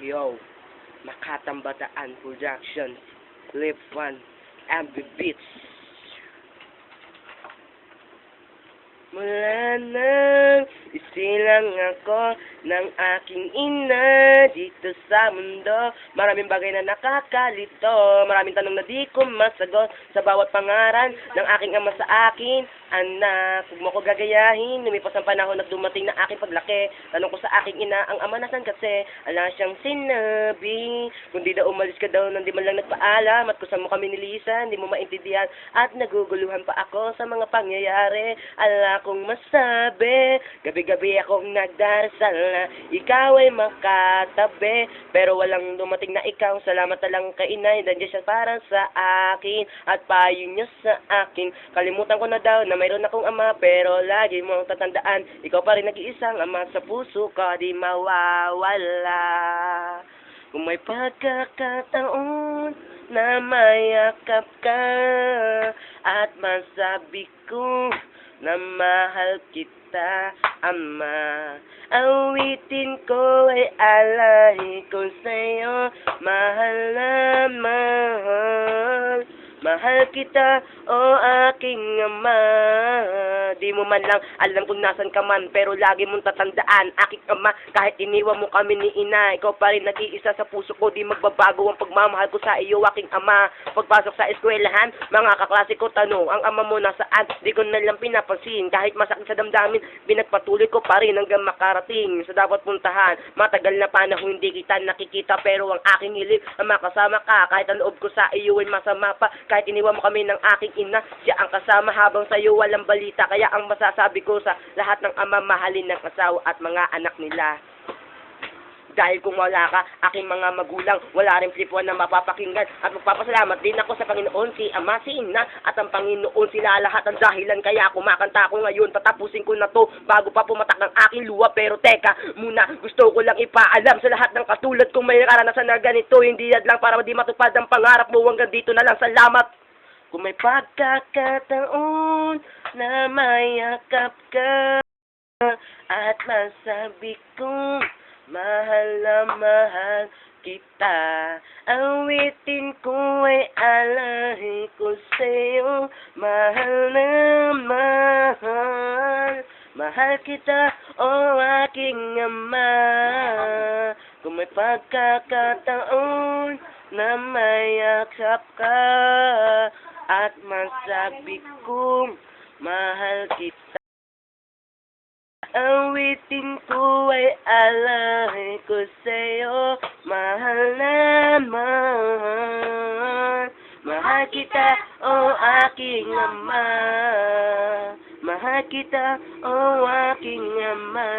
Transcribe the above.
Yo, Makatang Bataan Productions, Live Fun, the Beats. Mula nang isilang ako ng aking ina dito sa mundo. Maraming bagay na nakakalito, maraming tanong na di ko masagot sa bawat pangaran ng aking ama sa akin. Anak, huwag mo ko gagayahin, lumipas ang panahon at dumating na aking paglaki. Tanong ko sa aking ina, ang ama nasan kasi? Ala siyang sinabi, kundi daw umalis ka daw nang di man lang nagpaalam at kusa mo kami nilisan, hindi mo maintindihan at naguguluhan pa ako sa mga pangyayari. Ala kong masabi, gabi-gabi akong nagdarasal na ikaw ay makatabi. Pero walang dumating na ikaw, salamat na lang kay inay, nandiyan siya para sa akin at payo niya sa akin. Kalimutan ko na daw na mayroon akong ama, pero lagi mong tatandaan, ikaw pa rin nag-iisang ama sa puso ko, di mawawala. Kung may pagkakataon na mayakap ka at masabi ko na mahal kita, Ama. Awitin ko ay alay ko sa'yo, mahal na mahal. Mahal kita, o aking ama. Di mo man lang alam kung nasan ka man, pero lagi mong tatandaan, aking ama, kahit iniwan mo kami ni ina, ikaw pa rin nag-iisa sa puso ko, di magbabago ang pagmamahal ko sa iyo, aking ama. Pagpasok sa eskwelahan, mga kaklase ko tanong, ang ama mo nasaan? Di ko na lang pinapansin, kahit masakit sa damdamin, binagpatuloy ko pa rin hanggang makarating sa dapat puntahan. Matagal na panahon hindi kita nakikita, pero ang aking hilig na makasama ka, kahit ang loob ko sa iyo ay masama pa, kahit iniwan mo kami ng aking ina, siya ang kasama habang sa iyo walang balita. Kaya ang masasabi ko sa lahat ng ama mahalin ng asawa at mga anak nila. Dahil kung wala ka, aking mga magulang, wala rin flipuan na mapapakinggan. At magpapasalamat din ako sa Panginoon, si Ama, si Ina, at ang Panginoon sila lahat ang dahilan. Kaya kumakanta ako ngayon, tatapusin ko na to bago pa pumatak ng aking luwa. Pero teka, muna, gusto ko lang ipaalam sa lahat ng katulad kung may karanasan na ganito. Hindi yan lang para di matupad ang pangarap mo. Hanggang dito na lang, salamat. Kung may pagkakataon na mayakap ka at masabi kong mahal na mahal kita. Awitin ko ay alahin ko sa'yo, mahal na mahal. Mahal kita, o aking ama. Kung may pagkakataon na mayakap ka at masabi kong mahal kita. Awitin ko ay alay ko sa'yo, mahal na mahal. Kita, o aking ama. Mahal kita, o aking ama.